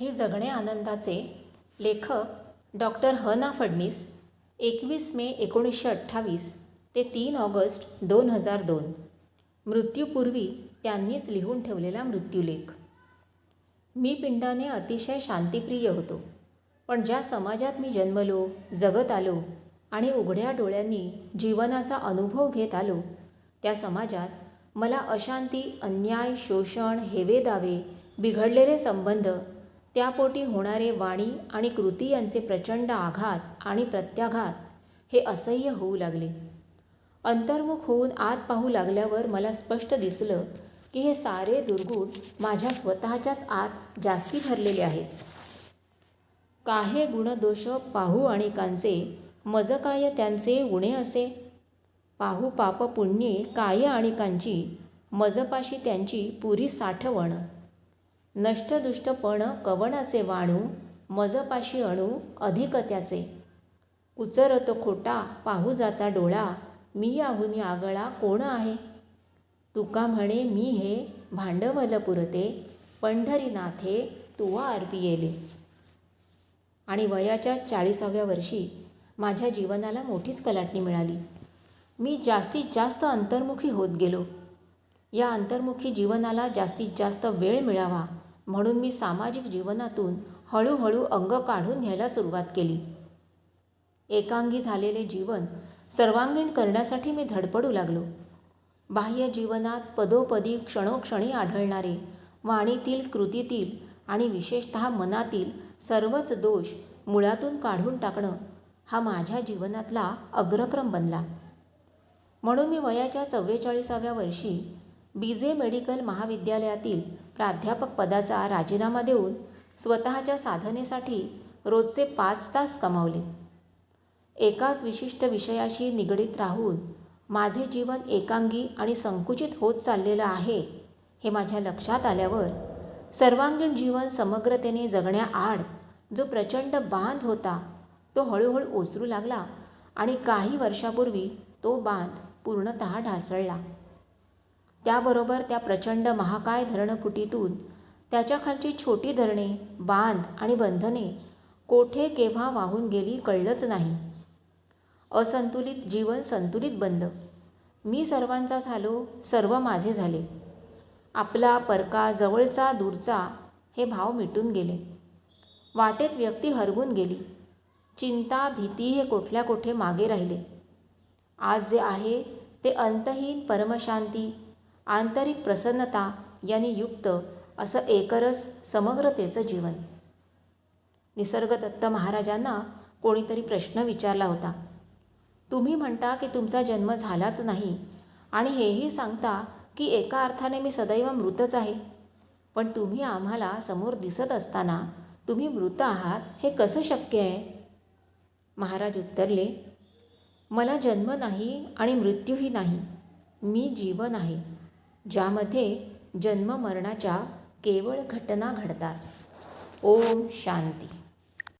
हे जगणे आनंदाचे लेखक डॉक्टर ह ना फडणीस एकवीस मे एकोणीसशे अठ्ठावीस ते तीन ऑगस्ट दोन हजार दोन. मृत्यूपूर्वी त्यांनीच लिहून ठेवलेला मृत्यूलेख. मी पिंडाने अतिशय शांतिप्रिय होतो पण ज्या समाजात मी जन्मलो जगत आलो आणि उघड्या डोळ्यांनी जीवनाचा अनुभव घेत आलो त्या समाजात मला अशांती अन्याय शोषण हेवे दावे बिघडलेले संबंध त्यापोटी होणारे वाणी आणि कृती यांचे प्रचंड आघात आणि प्रत्याघात हे असह्य होऊ लागले. अंतर्मुख होऊन आत पाहू लागल्यावर मला स्पष्ट दिसलं की हे सारे दुर्गुण माझ्या स्वतःच्याच आत जास्ती ठरलेले आहेत. काहे गुणदोष पाहू आणि कांचे मज काय त्यांचे उणे असे? पाहू पाप पुण्ये काय आणि कांची मजपाशी त्यांची पुरी साठवण. नष्टदुष्टपण कवणाचे वाणू मजपाशी अणू अधिक त्याचे. उचरतो खोटा पाहू जाता डोळा मी आहुनी आगळा कोण आहे? तुका म्हणे मी हे भांडवल पुरते पंढरीनाथे तुवा अर्पी येले आणि वयाच्या चाळीसाव्या वर्षी माझ्या जीवनाला मोठीच कलाटणी मिळाली. मी जास्तीत जास्त अंतर्मुखी होत गेलो. या अंतर्मुखी जीवनाला जास्तीत जास्त वेळ मिळावा. म्हणून मी सामाजिक जीवनातून हळूहळू अंग काढून घ्यायला सुरुवात केली. एकांगी झालेले जीवन सर्वांगीण करण्यासाठी मी धडपडू लागलो. बाह्य जीवनात पदोपदी क्षणोक्षणी आढळणारे वाणीतील कृतीतील आणि विशेषत मनातील सर्वच दोष मुळातून काढून टाकणं हा माझ्या जीवनातला अग्रक्रम बनला. म्हणून मी वयाच्या चव्वेचाळीसाव्या वर्षी बी जे मेडिकल महाविद्यालयातील प्राध्यापक पदाचा राजीनामा देऊन स्वतःच्या साधनेसाठी रोजचे पाच तास कमावले. एकाच विशिष्ट विषयाशी निगडीत राहून माझे जीवन एकांगी आणि संकुचित होत चाललेलं आहे हे माझ्या लक्षात आल्यावर सर्वांगीण जीवन समग्रतेने जगण्याआड जो प्रचंड बांध होता तो हळूहळू ओसरू लागला आणि काही वर्षापूर्वी तो बांध पूर्णत ढासळला. त्याबरोबर त्या प्रचंड महाकाय धरणफुटीतून त्याच्याखालची छोटी धरणे बांध आणि बंधने कोठे केव्हा वाहून गेली कळलंच नाही. असंतुलित जीवन संतुलित बनलं. मी सर्वांचा झालो सर्व माझे झाले. आपला परका जवळचा दूरचा हे भाव मिटून गेले. वाटेत व्यक्ती हरवून गेली. चिंता भीती हे कुठल्या कोठे मागे राहिले. आज जे आहे ते अंतहीन परमशांती आंतरिक प्रसन्नता यांनी युक्त असं एकरस समग्रतेचं जीवन. निसर्गदत्त महाराजांना कोणीतरी प्रश्न विचारला होता. तुम्ही म्हणता की तुमचा जन्म झालाच नाही आणि हेही सांगता की एका अर्थाने मी सदैव मृतच आहे. पण तुम्ही आम्हाला समोर दिसत असताना तुम्ही मृत आहात हे कसं शक्य आहे? महाराज उत्तरले मला जन्म नाही आणि मृत्यूही नाही. मी जीवन आहे. ज्यामध्ये जन्म मरणाच्या केवळ घटना घडतात. ओम शांती.